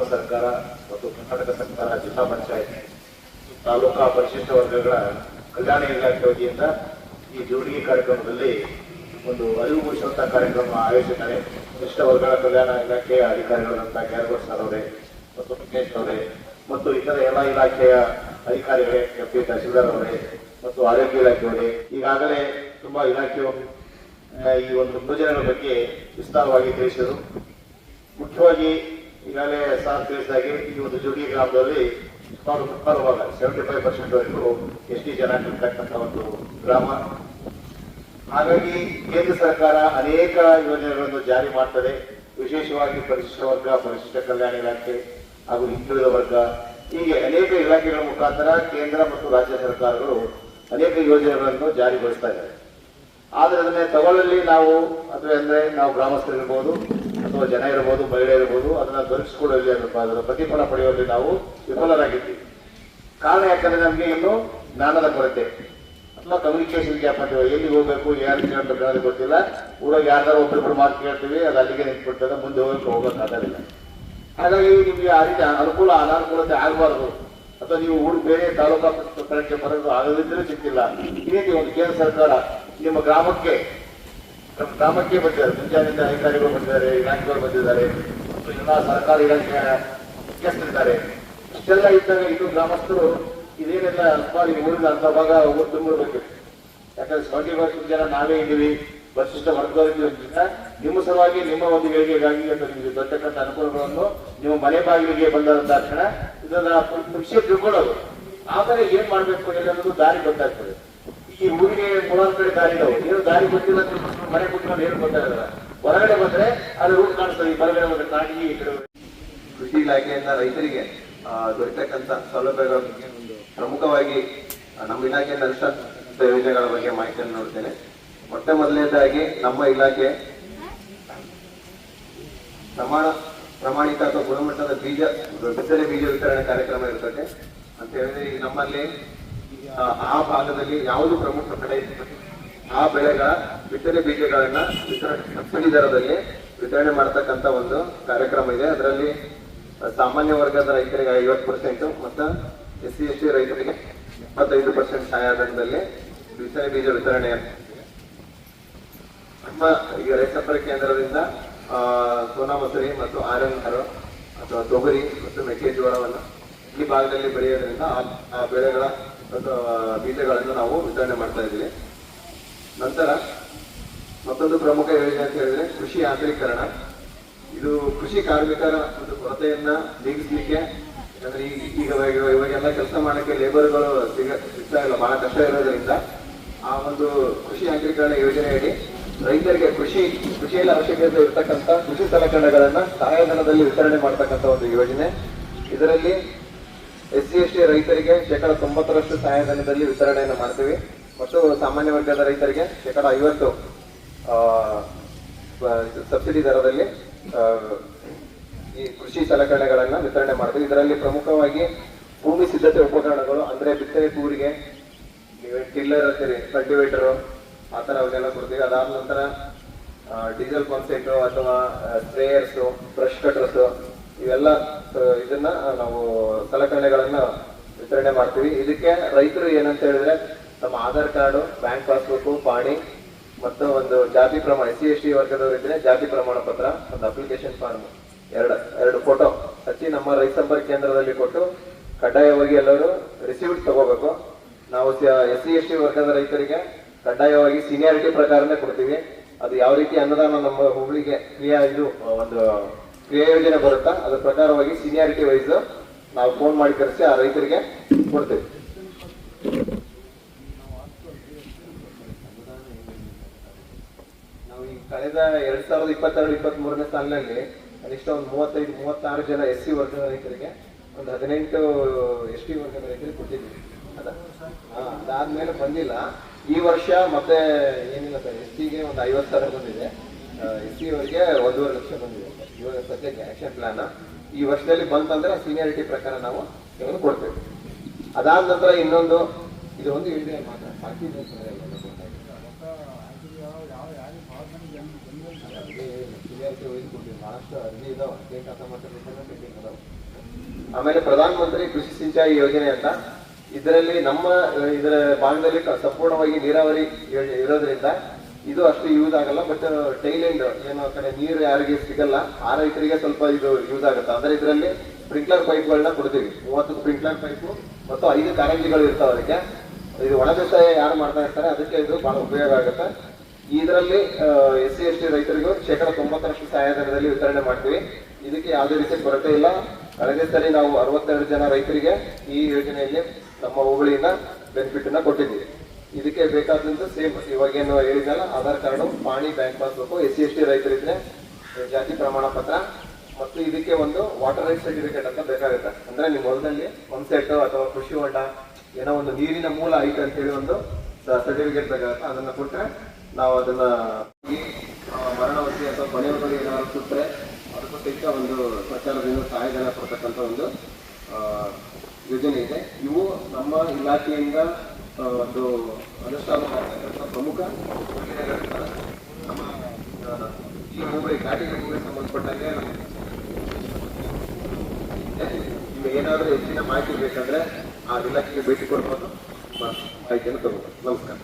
ಸರ್ಕಾರ ಮತ್ತು ಕರ್ನಾಟಕ ಸರ್ಕಾರ ಜಿಲ್ಲಾ ಪಂಚಾಯತ್ ತಾಲೂಕಾ ಪರಿಶಿಷ್ಟ ವರ್ಗಗಳ ಕಲ್ಯಾಣ ಇಲಾಖೆ ವತಿಯಿಂದ ಈ ಜೋಡಿಗೆ ಕಾರ್ಯಕ್ರಮದಲ್ಲಿ ಒಂದು ಅರಿವು ಮೂಡಿಸುವಂತಹ ಕಾರ್ಯಕ್ರಮ ಆಯೋಜಿಸಿದ್ದಾರೆ. ಪರಿಶಿಷ್ಟ ವರ್ಗಗಳ ಕಲ್ಯಾಣ ಇಲಾಖೆಯ ಅಧಿಕಾರಿಗಳಾದಂಥ ಗ್ಯಾರಗೋಡ್ ಸರ್ ಅವರೇ ಮತ್ತು ಮುಖೇಶ್ ಅವರೇ ಮತ್ತು ಇತರ ಎಲ್ಲ ಇಲಾಖೆಯ ಅಧಿಕಾರಿಗಳೇ, ಎಂ ಪಿ ತಹಸೀಲ್ದಾರ್ ಅವರೇ ಮತ್ತು ಆರೋಗ್ಯ ಇಲಾಖೆಯವರೇ ಈಗಾಗಲೇ ತುಂಬಾ ಇಲಾಖೆಯು ಈ ಒಂದು ಯೋಜನೆಗಳ ಬಗ್ಗೆ ವಿಸ್ತಾರವಾಗಿ ತಿಳಿಸಿದರು. ಮುಖ್ಯವಾಗಿ ಈಗಾಗಲೇ ಸಾರ್ ತಿಳಿಸಿದಾಗೆ ಈ ಒಂದು ಜೋಡಿ ಗ್ರಾಮದಲ್ಲಿ ಸುಮಾರು ಮುಕ್ಕಾಲುವಾಗ ಸೆವೆಂಟಿ ಫೈವ್ ಪರ್ಸೆಂಟ್ ವರೆಗೂ ಎಸ್ ಟಿ ಜನ ಇರ್ತಕ್ಕಂಥ ಒಂದು ಗ್ರಾಮ. ಹಾಗಾಗಿ ಕೇಂದ್ರ ಸರ್ಕಾರ ಅನೇಕ ಯೋಜನೆಗಳನ್ನು ಜಾರಿ ಮಾಡ್ತದೆ. ವಿಶೇಷವಾಗಿ ಪರಿಶಿಷ್ಟ ವರ್ಗ, ಪರಿಶಿಷ್ಟ ಕಲ್ಯಾಣ ಇಲಾಖೆ ಹಾಗೂ ಹಿಂದುಳಿದ ವರ್ಗ. ಹೀಗೆ ಅನೇಕ ಇಲಾಖೆಗಳ ಮುಖಾಂತರ ಕೇಂದ್ರ ಮತ್ತು ರಾಜ್ಯ ಸರ್ಕಾರಗಳು ಅನೇಕ ಯೋಜನೆಗಳನ್ನು ಜಾರಿಗೊಳಿಸ್ತಾ ಇದ್ದಾರೆ. ಆದರೆ ಅದನ್ನೇ ತಗೊಳ್ಳಲ್ಲಿ ನಾವು ಅಥವಾ ಅಂದರೆ ನಾವು ಗ್ರಾಮಸ್ಥರಿರ್ಬೋದು. ಅಥವಾ ಜನ ಇರಬಹುದು ಮಹಿಳೆ ಇರಬಹುದು ಅದನ್ನ ದೊರಕಿಸಿಕೊಳ್ಳಲಿ ಅದರ ಪ್ರತಿಫಲ ಪಡೆಯುವಲ್ಲಿ ನಾವು ವಿಫಲರಾಗಿದ್ದೀವಿ. ಕಾರಣ ಯಾಕಂದ್ರೆ ನಮಗೆ ಇನ್ನು ಜ್ಞಾನದ ಕೊರತೆ. ಅಥವಾ ಕಮ್ಯುನಿಕೇಶನ್ ಗ್ಯಾಪ್ ಅಂತೀವಿ ಎಲ್ಲಿ ಹೋಗ್ಬೇಕು, ಯಾರು ಕೇಳಬೇಕು ಗೊತ್ತಿಲ್ಲ. ಊರಾಗ ಯಾರು ಒಬ್ಬರಿಬ್ರು ಮಾತು ಕೇಳ್ತೀವಿ, ಅದು ಅಲ್ಲಿಗೆ ನಿಂತ್ಬಿಡ್ತದೆ, ಮುಂದೆ ಹೋಗಕ್ಕೆ ಹೋಗೋಕೆ ಆಗೋದಿಲ್ಲ ಹಾಗಾಗಿ ನಿಮಗೆ ಆ ರೀತಿ ಅನುಕೂಲ, ಅನಾನುಕೂಲತೆ ಆಗಬಾರ್ದು. ಅಥವಾ ನೀವು ಊರು ಬೇರೆ ತಾಲೂಕಾ ಪರೀಕ್ಷೆ ಬರೋದು ಆಗದಿದ್ರೆ ಸಿಕ್ಕಿಲ್ಲ. ಈ ರೀತಿ ಒಂದು ಕೇಂದ್ರ ಸರ್ಕಾರ ನಿಮ್ಮ ಗ್ರಾಮಕ್ಕೆ ನಮ್ಮ ಗ್ರಾಮಕ್ಕೆ ಬಂದಿದ್ದಾರೆ, ಮುಂಜಾನೆಯಿಂದ ಅಧಿಕಾರಿಗಳು ಬಂದಿದ್ದಾರೆ, ಇಲಾಖೆಗಳು ಬಂದಿದ್ದಾರೆ, ಮತ್ತು ಎಲ್ಲ ಸರ್ಕಾರಿ ಇಲಾಖೆಯ ಮುಖ್ಯಸ್ಥರಿದ್ದಾರೆ. ಇಷ್ಟೆಲ್ಲ ಇದ್ದಾಗ ಇದು ಗ್ರಾಮಸ್ಥರು ಇದೇನೆಲ್ಲ ಸುಮಾರು ಊರಿನ ಅಂತ ಭಾಗ ಊರು ತುಂಬಿಡ್ಬೇಕು ಯಾಕಂದ್ರೆ ಸ್ವಾಮಿ ವರ್ಷದ ಜನ ನಾವೇ ಇದ್ದೀವಿ ವರಿಷ್ಠ ವರ್ಗದವರಿಂದ ನಿಮ್ಮ ಸಲುವಾಗಿ ನಿಮ್ಮ ಒಂದು ವೇದಿಕೆಗಾಗಿ ಅಂತ ನಿಮಗೆ ಬರ್ತಕ್ಕಂಥ ಅನುಕೂಲಗಳನ್ನು ನಿಮ್ಮ ಮನೆ ಬಾಗಿಲಿಗೆ ಬಂದ ತಕ್ಷಣ ಇದನ್ನ ವಿಷಯ ತಿಳ್ಕೊಳ್ಳೋದು. ಆಮೇಲೆ ಏನ್ ಮಾಡ್ಬೇಕು ಅನ್ನೋದು ದಾರಿ ಗೊತ್ತಾಗ್ತದೆ. ಈ ಊರಿಗೆ ಮೂಲಾರು ಕಡೆ ದಾರಿ ಇದಾವೆ. ಏನು ದಾರಿ ಗೊತ್ತಿಲ್ಲ ಮನೆ ಕುತ್ಕೊಂಡು ಏನು ಗೊತ್ತಾಗಲ್ಲ. ಹೊರಗಡೆ ಬಂದ್ರೆ ಅದು ರೂಟ್ ಕಾಣಿಸ್ತದೆ. ಈ ಬಲಗಡೆ ಬಂದ್ರೆ ಕಾಣಿಗೆ ಈ ಕಡೆ ಕೃಷಿ ಇಲಾಖೆಯಿಂದ ರೈತರಿಗೆ ದೊರೆತಕ್ಕಂತ ಸೌಲಭ್ಯಗಳ ಬಗ್ಗೆ ಒಂದು ಪ್ರಮುಖವಾಗಿ ನಮ್ಮ ಇಲಾಖೆಯಿಂದ ಅನುಷ್ಠಾನ ಯೋಜನೆಗಳ ಬಗ್ಗೆ ಮಾಹಿತಿಯನ್ನು ನೋಡ್ತೇನೆ. ಮೊಟ್ಟ ಮೊದಲನೇದಾಗಿ ನಮ್ಮ ಇಲಾಖೆ ಪ್ರಮಾಣ, ಪ್ರಮಾಣಿತ ಅಥವಾ ಗುಣಮಟ್ಟದ ಬೀಜ ಬಿತ್ತನೆ ಬೀಜ ವಿತರಣೆ ಕಾರ್ಯಕ್ರಮ ಇರ್ತದೆ. ಅಂತ ಹೇಳಿದ್ರೆ ನಮ್ಮಲ್ಲಿ ಆ, ಭಾಗದಲ್ಲಿ ಯಾವುದು ಪ್ರಮುಖ ಬೆಳೆ ಆ ಬೆಳೆಗಳ ಬಿತ್ತನೆ ಬೀಜಗಳನ್ನ ಸಬ್ಸಿಡಿ ದರದಲ್ಲಿ ವಿತರಣೆ ಮಾಡತಕ್ಕಂತ ಒಂದು ಕಾರ್ಯಕ್ರಮ ಇದೆ. ಅದರಲ್ಲಿ ಸಾಮಾನ್ಯ ವರ್ಗದ ರೈತರಿಗೆ ಐವತ್ತು ಪರ್ಸೆಂಟ್ ಮತ್ತು ಎಸ್ ಸಿ ಎಸ್ ಟಿ ರೈತರಿಗೆ ಇಪ್ಪತ್ತೈದು ಪರ್ಸೆಂಟ್ ಸಹಾಯಧನದಲ್ಲಿ ಬಿತ್ತನೆ ಬೀಜ ವಿತರಣೆ ನಮ್ಮ ಈಗ ರೈತ ಸಂಪರ್ಕ ಕೇಂದ್ರದಿಂದ ಸೋನಾ ಮಸೂರಿ ಮತ್ತು ಆರನ್ ಅಥವಾ ತೊಗರಿ ಮತ್ತು ಮೆಕ್ಕೆಜೋಳವನ್ನು ಈ ಭಾಗದಲ್ಲಿ ಬೆಳೆಯೋದ್ರಿಂದ ಆ- ಬೆಳೆಗಳ ಬೀಜಗಳನ್ನು ನಾವು ವಿತರಣೆ ಮಾಡ್ತಾ ಇದ್ದೀವಿ. ನಂತರ ಮತ್ತೊಂದು ಪ್ರಮುಖ ಯೋಜನೆ ಅಂತ ಹೇಳಿದ್ರೆ ಕೃಷಿ ಯಾಂತ್ರೀಕರಣ ಇದು ಕೃಷಿ ಕಾರ್ಮಿಕರ ಒಂದು ಕೊರತೆಯನ್ನ ನೀಗಿಸಲಿಕ್ಕೆ, ಯಾಕಂದ್ರೆ ಈಗ ಈಗ ಇವಾಗ- ಇವಾಗೆಲ್ಲ ಕೆಲಸ ಮಾಡಕ್ಕೆ ಲೇಬರ್ಗಳು ಸಿಗ ಸಿಗ್ತಾ ಇಲ್ಲ, ಬಹಳ ಕಷ್ಟ ಇರೋದ್ರಿಂದ. ಆ ಒಂದು ಕೃಷಿ ಯಾಂತ್ರೀಕರಣ ಯೋಜನೆಯಡಿ ರೈತರಿಗೆ ಕೃಷಿ ಕೃಷಿಯಲ್ಲಿ ಅವಶ್ಯಕತೆ ಇರತಕ್ಕಂಥ ಕೃಷಿ ಸಲಕರಣೆಗಳನ್ನ ಸಹಾಯಧನದಲ್ಲಿ ವಿತರಣೆ ಮಾಡ್ತಕ್ಕಂಥ ಒಂದು ಯೋಜನೆ. ಇದರಲ್ಲಿ ಎಸ್ ಸಿ ಎಸ್ ಟಿ ರೈತರಿಗೆ ಶೇಕಡ ತೊಂಬತ್ತರಷ್ಟು ಸಹಾಯಧನದಲ್ಲಿ ವಿತರಣೆಯನ್ನು ಮಾಡ್ತೀವಿ. ಮತ್ತು ಸಾಮಾನ್ಯ ವರ್ಗದ ರೈತರಿಗೆ ಶೇಕಡ ಐವತ್ತು ಸಬ್ಸಿಡಿ ದರದಲ್ಲಿ ಈ ಕೃಷಿ ಸಲಕರಣೆಗಳನ್ನು ವಿತರಣೆ ಮಾಡ್ತೀವಿ. ಇದರಲ್ಲಿ ಪ್ರಮುಖವಾಗಿ ಭೂಮಿ ಸಿದ್ಧತೆ ಉಪಕರಣಗಳು, ಅಂದರೆ ಬಿತ್ತನೆ ಕೂರಿಗೆ ಟಿಲ್ಲರ್ ಅಂತೀರಿ, ಕಲ್ಟಿವೇಟರು, ಆ ಥರ ಅವನ್ನೆಲ್ಲ ಕೊಡ್ತೀವಿ. ಅದಾದ ನಂತರ ಡೀಸೆಲ್ ಪಂಪ್ಸೆಟ್ ಅಥವಾ ಸ್ಪ್ರೇಯರ್ಸು, ಬ್ರಷ್ ಕಟ್ರಸ್ ಇವೆಲ್ಲ ಇದನ್ನ ನಾವು ಸಲಕರಣೆಗಳನ್ನ ವಿತರಣೆ ಮಾಡ್ತೀವಿ. ಇದಕ್ಕೆ ರೈತರು ಏನಂತ ಹೇಳಿದ್ರೆ ತಮ್ಮ ಆಧಾರ್ ಕಾರ್ಡು, ಬ್ಯಾಂಕ್ ಪಾಸ್ಬುಕ್, ಪಾಣಿ ಮತ್ತು ಒಂದು ಜಾತಿ ಪ್ರಮಾಣ, ಎಸ್ ಸಿ ಎಸ್ ಟಿ ವರ್ಗದವರು ಇದ್ರೆ ಜಾತಿ ಪ್ರಮಾಣ ಪತ್ರ, ಒಂದು ಅಪ್ಲಿಕೇಶನ್ ಫಾರ್ಮ್, ಎರಡು ಎರಡು ಫೋಟೋ ಹಚ್ಚಿ ನಮ್ಮ ರೈತ ಸಂಪರ್ಕ ಕೇಂದ್ರದಲ್ಲಿ ಕೊಟ್ಟು ಕಡ್ಡಾಯವಾಗಿ ಎಲ್ಲರೂ ರಿಸೀವ್ಡ್ ತಗೋಬೇಕು. ನಾವು ಎಸ್ ಸಿ ಎಸ್ ಟಿ ವರ್ಗದ ರೈತರಿಗೆ ಕಡ್ಡಾಯವಾಗಿ ಸೀನಿಯಾರಿಟಿ ಪ್ರಕಾರನೇ ಕೊಡ್ತೀವಿ. ಅದು ಯಾವ ರೀತಿ ಅನ್ನದಾನ ನಮ್ಮ ಹುಬ್ಳಿಗೆ ಕ್ರಿಯಾ ಇದು ಒಂದು ಕ್ರಿಯಾ ಯೋಜನೆ ಬರುತ್ತಾ? ಅದ್ರ ಪ್ರಕಾರವಾಗಿ ಸೀನಿಯಾರಿಟಿ ವೈಸ್ ನಾವು ಫೋನ್ ಮಾಡಿ ಕರೆಸಿ ಆ ರೈತರಿಗೆ ಕೊಡ್ತೀವಿ. ನಾವು ಈ ಕಳೆದ ಎರಡ್ ಸಾವಿರದ ಇಪ್ಪತ್ತೆರಡು ಇಪ್ಪತ್ತ್ ಮೂರನೇ ಸಾಲಿನಲ್ಲಿ ಕನಿಷ್ಠ ಒಂದು ಮೂವತ್ತೈದು, ಮೂವತ್ತಾರು ಜನ ಎಸ್ ಸಿ ವರ್ಗದ ರೈತರಿಗೆ, ಒಂದು ಹದಿನೆಂಟು ಎಸ್ ಟಿ ವರ್ಗದ ರೈತರಿಗೆ ಕೊಟ್ಟಿದ್ದೀವಿ. ಅದ ಅದಾದ್ಮೇಲೆ ಬಂದಿಲ್ಲ. ಈ ವರ್ಷ ಮತ್ತೆ ಏನಿಲ್ಲ ಸರ್, ಎಸ್ ಟಿಗೆ ಒಂದು ಐವತ್ತು ಸಾವಿರ ಬಂದಿದೆ. ಎಸ್ ಸಿ ಅವರಿಗೆ ಒಂದೂವರೆ ಲಕ್ಷ ಬಂದಿದೆ. ಇವಾಗ ಸದ್ಯಕ್ಕೆ ಆಕ್ಷನ್ ಪ್ಲಾನ್ ಈ ವರ್ಷದಲ್ಲಿ ಬಂತಂದ್ರೆ ಸೀನಿಯಾರಿಟಿ ಪ್ರಕಾರ ನಾವು ಇದನ್ನು ಕೊಡ್ತೇವೆ. ಅದಾದ ನಂತರ ಇನ್ನೊಂದು, ಇದು ಒಂದು ಹೇಳಿದೆ ಮಾತ್ರ. ಬಾಕಿ ಸೀನಿಯಾರಿಟಿ ಕೊಟ್ಟಿವಿ ಬಹಳಷ್ಟು ಅರ್ಜಿ ಇದಾವೆ. ಪೆಂಡಿಂಗ್ ಅದಾವೆ ಆಮೇಲೆ ಪ್ರಧಾನ ಮಂತ್ರಿ ಕೃಷಿ ಸಿಂಚಾಯಿ ಯೋಜನೆ ಅಂತ. ಇದರಲ್ಲಿ ನಮ್ಮ, ಇದರ ಭಾಗದಲ್ಲಿ ಸಂಪೂರ್ಣವಾಗಿ ನೀರಾವರಿ ಇರೋದ್ರಿಂದ ಇದು ಅಷ್ಟು ಯೂಸ್ ಆಗಲ್ಲ ಬಟ್ ಟೈಲೆಂಡ್ ಏನೋ ಆ ಕಡೆ ನೀರು ಯಾರಿಗೆ ಸಿಗಲ್ಲ, ಆ ರೈತರಿಗೆ ಸ್ವಲ್ಪ ಇದು ಯೂಸ್ ಆಗುತ್ತೆ. ಅಂದ್ರೆ ಇದರಲ್ಲಿ ಸ್ಪ್ರಿಂಕ್ಲರ್ ಪೈಪ್ಗಳನ್ನ ಕೊಡ್ತೀವಿ. ಮೂವತ್ತು ಸ್ಪ್ರಿಂಕ್ಲರ್ ಪೈಪು ಮತ್ತು ಐದು ಕಾರಂಜಿಗಳು ಇರ್ತಾವೆ ಅದಕ್ಕೆ. ಇದು ಒಣ ಬೇಸಾಯ ಯಾರು ಮಾಡ್ತಾ ಇರ್ತಾರೆ, ಅದಕ್ಕೆ ಇದು ಬಹಳ ಉಪಯೋಗ ಆಗುತ್ತೆ. ಇದರಲ್ಲಿ ಎಸ್ ಸಿ ಎಸ್ ಟಿ ರೈತರಿಗೂ ಶೇಕಡ ತೊಂಬತ್ತರಷ್ಟು ಸಹಾಯಧನದಲ್ಲಿ ವಿತರಣೆ ಮಾಡ್ತೀವಿ. ಇದಕ್ಕೆ ಯಾವುದೇ ರೀತಿ ಕೊರತೆ ಇಲ್ಲ. ಕಳೆದ ಸರಿ ನಾವು ಅರವತ್ತೆರಡು ಜನ ರೈತರಿಗೆ ಈ ಯೋಜನೆಯಲ್ಲಿ ನಮ್ಮ ಹೋಬಳಿಯಿಂದ ಬೆನಿಫಿಟ್ ಅನ್ನ ಕೊಟ್ಟಿದ್ದೀವಿ. ಇದಕ್ಕೆ ಬೇಕಾದಂತ ಸೇಮ್ ಇವಾಗೇನು ಹೇಳಿದ್ನಲ್ಲ, ಆಧಾರ್ ಕಾರ್ಡು, ಪಾಣಿ bank passbook S C S T ರೈತರಿದ್ರೆ ಜಾತಿ ಪ್ರಮಾಣ ಪತ್ರ, ಮತ್ತು ಇದಕ್ಕೆ ಒಂದು ವಾಟರ್ ರೈಟ್ ಸರ್ಟಿಫಿಕೇಟ್ ಅಂತ ಬೇಕಾಗುತ್ತೆ. ಅಂದ್ರೆ ನಿಮ್ಮ ಹೊಲದಲ್ಲಿ ಸೆಟ್ ಅಥವಾ ಕೃಷಿ ಹೊಂಡ, ಏನೋ ಒಂದು ನೀರಿನ ಮೂಲ ಐತೆ ಅಂತ ಹೇಳಿ ಒಂದು ಸರ್ಟಿಫಿಕೇಟ್ ಬೇಕಾಗುತ್ತೆ. ಅದನ್ನ ಕೊಟ್ರೆ ನಾವು ಅದನ್ನ ಮರಣವತಿ ಅಥವಾ ಕೊನೆಯವರಿಗೆ ಏನಾದ್ರು ಸುಟ್ಟರೆ ಅದಕ್ಕೂ ಸಿಕ್ಕ ಒಂದು ಸರ್ಕಾರದಿಂದ ಸಹಾಯಧನ ಕೊಡ್ತಕ್ಕಂಥ ಒಂದು ಯೋಜನೆ ಇದೆ. ಇವು ನಮ್ಮ ಇಲಾಖೆಯಿಂದ ಒಂದು ಅನುಷ್ಠಾನ ಪ್ರಮುಖ. ನಮ್ಮ ಈ ಹೋಬಳಿ ಘಾಟಿಗೆ ಹೋಗಿ ಸಂಬಂಧಪಟ್ಟಂಗೆ ನಿಮ್ಗೆ ಏನಾದರೂ ಹೆಚ್ಚಿನ ಮಾಹಿತಿ ಬೇಕಂದ್ರೆ ಆ ಇಲಾಖೆಗೆ ಭೇಟಿ ಕೊಡ್ಬೋದು. ಮಾಹಿತಿಯನ್ನು ತಗೋಬೋದು ನಮಸ್ಕಾರ.